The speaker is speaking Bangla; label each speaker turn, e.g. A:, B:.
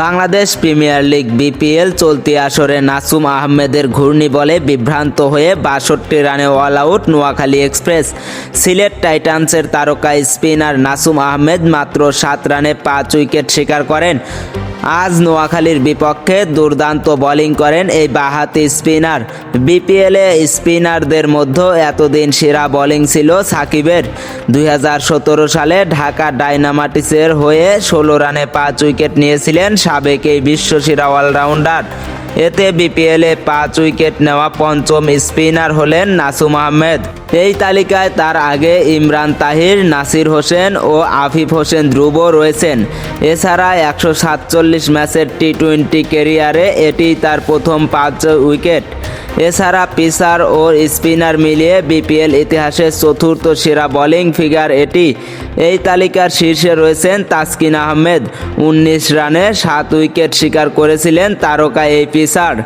A: বাংলাদেশ প্রিমিয়ার লিগ বিপিএল চলতি আসরে নাসুম আহমেদের ঘূর্ণি বলে বিভ্রান্ত হয়ে বাষট্টি রানে all out Noakhali express. Sylhet টাইটান্সের তারকা স্পিনার নাসুম আহমেদ মাত্র সাত রানে পাঁচ উইকেট শিকার করেন। আজ নোয়াখালীর বিপক্ষে দুর্দান্ত বোলিং করেন এই বাহাতি স্পিনার। বিপিএলে স্পিনারদের মধ্যে এতদিন সেরা বোলিং ছিল সাকিবের। দুই হাজার সতেরো সালে ঢাকা ডাইনামাটিসের হয়ে ষোলো রানে পাঁচ উইকেট নিয়েছিলেন সাবেক এই বিশ্বসেরা অলরাউন্ডার। এতে বিপিএলে পাঁচ উইকেট নেওয়া পঞ্চম স্পিনার হলেন নাসুম আহমেদ। এই তালিকায় তার আগে ইমরান তাহির, নাসির হোসেন ও আফিফ হোসেন ধ্রুব রয়েছেন। এছাড়া একশো সাতচল্লিশ ম্যাচের টি টোয়েন্টি কেরিয়ারে এটি তার প্রথম পাঁচ উইকেট। এছাড়া পিসার ও স্পিনার মিলিয়ে বিপিএল ইতিহাসের চতুর্থ সেরা বোলিং ফিগার এটি। এই তালিকার শীর্ষে রয়েছেন তাসকিন আহমেদ। উনিশ রানে সাত উইকেট শিকার করেছিলেন তারকা এই পিসার।